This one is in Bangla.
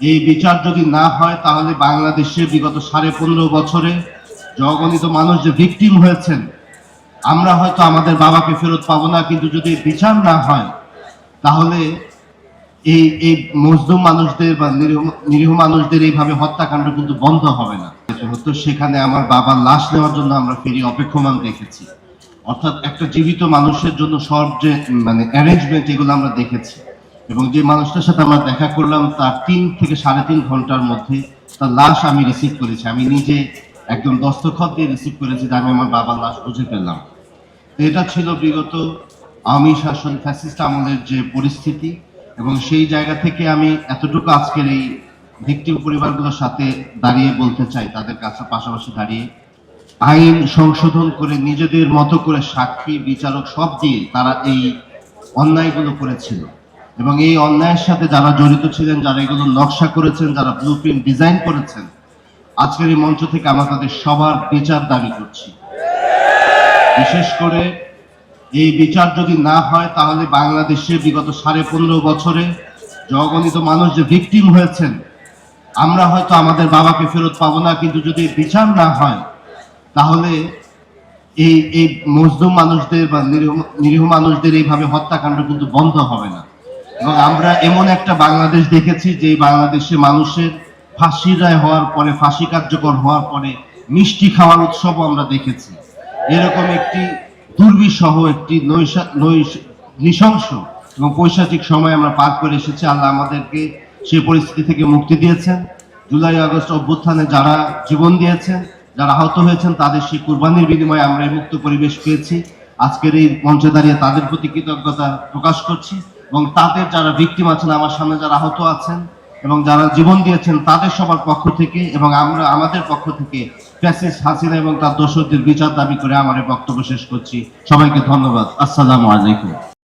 এই বিচার যদি না হয়, তাহলে বাংলাদেশে বিগত সাড়ে পনেরো বছরে জগণিত মানুষ যে ভিকটিম হয়েছেন, আমরা হয়তো আমাদের বাবাকে ফেরত পাবো না, কিন্তু যদি বিচার না হয়, তাহলে এই এই মজদুম মানুষদের বা নিরীহ মানুষদের এইভাবে হত্যাকাণ্ড কিন্তু বন্ধ হবে না। হতো সেখানে আমার বাবার লাশ নেওয়ার জন্য আমরা ফেরি অপেক্ষমান দেখেছি অর্থাৎ একটা জীবিত মানুষের জন্য সব যে মানে অ্যারেঞ্জমেন্ট এগুলো আমরা দেখেছি। এবং যে মানুষটার সাথে আমরা দেখা করলাম, তার তিন থেকে সাড়ে তিন ঘণ্টার মধ্যে তার লাশ আমি রিসিভ করেছি। আমি নিজে একদম দস্তখত দিয়ে রিসিভ করেছি আমি আমার বাবার লাশ বুঝে ফেললাম তো এটা ছিল বিগত আওয়ামী শাসন ফ্যাসিস্ট আমলের যে পরিস্থিতি এবং সেই জায়গা থেকে আমি এতটুকু আজকের এই ভিক্টিম পরিবারগুলোর সাথে দাঁড়িয়ে বলতে চাই, তাদের কাছে পাশাপাশি দাঁড়িয়ে। আইন সংশোধন করে নিজেদের মতো করে সাক্ষী, বিচারক সব দিয়ে তারা এই অন্যায়গুলো করেছিল। এবং এই অন্যায়ের সাথে যারা জড়িত ছিলেন, যারা এগুলো নকশা করেছেন, যারা ব্লু ডিজাইন করেছেন, আজকের এই মঞ্চ থেকে আমরা তাদের সবার বিচার দাবি করছি। বিশেষ করে এই বিচার যদি না হয়, তাহলে বাংলাদেশে বিগত সাড়ে পনেরো বছরে জগণিত মানুষ যে ভিকটিম হয়েছেন, আমরা হয়তো আমাদের বাবাকে ফেরত পাবো না, কিন্তু যদি বিচার না হয়, তাহলে এই এই মজদুম মানুষদের বা নিরীহ নিরীহ মানুষদের এইভাবে হত্যাকাণ্ড কিন্তু বন্ধ হবে না। এবং আমরা এমন একটা বাংলাদেশ দেখেছি যে বাংলাদেশে মানুষের ফাঁসির রায় হওয়ার পরে, ফাঁসি কার্যকর হওয়ার পরে মিষ্টি খাওয়ার উৎসবও আমরা দেখেছি। এরকম একটি দুর্বিসহ একটি নৈশা- নৈশ- নৃশংস এবং পৈশাচিক সময় আমরা পার করে এসেছি। আল্লাহ আমাদেরকে সেই পরিস্থিতি থেকে মুক্তি দিয়েছেন। জুলাই, আগস্ট অভ্যুত্থানে যারা জীবন দিয়েছেন, যারা আহত হয়েছেন, তাদের সেই কুরবানির বিনিময়ে আমরা এই মুক্ত পরিবেশ পেয়েছি। আজকের এই মঞ্চে দাঁড়িয়ে তাদের প্রতি কৃতজ্ঞতা প্রকাশ করছি। এবং তাদের যারা ভিকটিম আছেন, আমার সামনে যারা আহত আছেন এবং যারা জীবন দিয়েছেন, তাদের সবার পক্ষ থেকে এবং আমরা, আমাদের পক্ষ থেকে প্যাসেজ হাসিনা এবং তার দোষদের বিচার দাবি করে আমার বক্তব্য শেষ করছি। সবাইকে ধন্যবাদ। আসসালামু আলাইকুম।